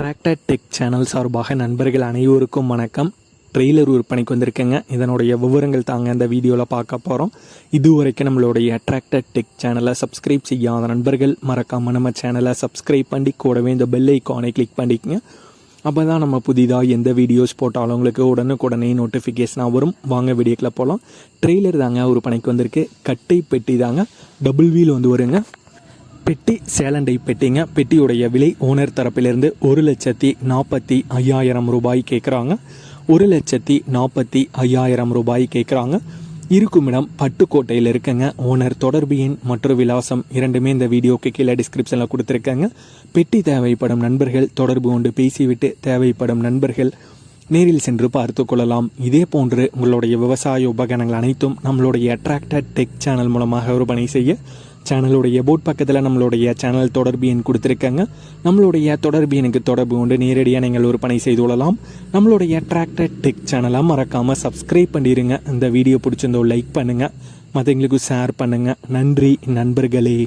Tractor tech channel சார்பாக நண்பர்கள் அனைவருக்கும் வணக்கம். ட்ரெய்லர் விற்பனைக்கு வந்திருக்கேங்க. இதனுடைய விவரங்கள் தாங்க இந்த வீடியோவில் பார்க்க போகிறோம் இதுவரைக்கும் நம்மளுடைய அட்ராக்டட் டெக் சேனலை சப்ஸ்கிரைப் செய்யாத நண்பர்கள் மறக்காமல் நம்ம சேனலை சப்ஸ்கிரைப் பண்ணி கூடவே இந்த பெல் ஐக்கானை கிளிக் பண்ணிக்கங்க. அப்போ தான் நம்ம புதிதாக எந்த வீடியோஸ் போட்டாலும் உங்களுக்கு உடனுக்குடனே நோட்டிஃபிகேஷனாக வரும். வாங்க வீடியோக்கில் போகலாம் ட்ரெய்லர் தாங்க விற்பனைக்கு வந்திருக்கு. கட்டை பெட்டி தாங்க. டபுள் வீல் வந்து வருங்க. பெட்டி சேலண்டை பெட்டிங்க. பெட்டியுடைய விலை ஓனர் தரப்பிலிருந்து ஒரு லட்சத்தி நாற்பத்தி ஐயாயிரம் ரூபாய் கேட்குறாங்க ஒரு லட்சத்தி நாற்பத்தி ஐயாயிரம் ரூபாய் கேட்குறாங்க இருக்குமிடம் பட்டுக்கோட்டையில் இருக்குங்க. ஓனர் தொடர்பு எண் மற்றும் விலாசம் இரண்டுமே இந்த வீடியோக்கு கீழே டிஸ்கிரிப்ஷனில் கொடுத்துருக்காங்க. பெட்டி தேவைப்படும் நண்பர்கள் தொடர்பு கொண்டு பேசிவிட்டு தேவைப்படும் நண்பர்கள் நேரில் சென்று பார்த்து கொள்ளலாம். இதே போன்று உங்களுடைய விவசாய உபகரணங்கள் அனைத்தும் நம்மளுடைய அட்ராக்டட் டெக் சேனல் மூலமாக விற்பனை செய்ய சேனலுடைய போட் பக்கத்தில் நம்மளுடைய சேனல் தொடர்பு எண் கொடுத்துருக்காங்க. நம்மளுடைய தொடர்பு எனக்கு தொடர்பு கொண்டு நேரடியாக நீங்கள் பணி செய்து கொள்ளலாம். நம்மளுடைய ட்ராக்டர் டெக் சேனலாக மறக்காமல் சப்ஸ்கிரைப் பண்ணிடுங்க இந்த வீடியோ பிடிச்சிருந்தோ லைக் பண்ணுங்கள் மற்றவங்களுக்கு ஷேர் பண்ணுங்கள் நன்றி நண்பர்களே.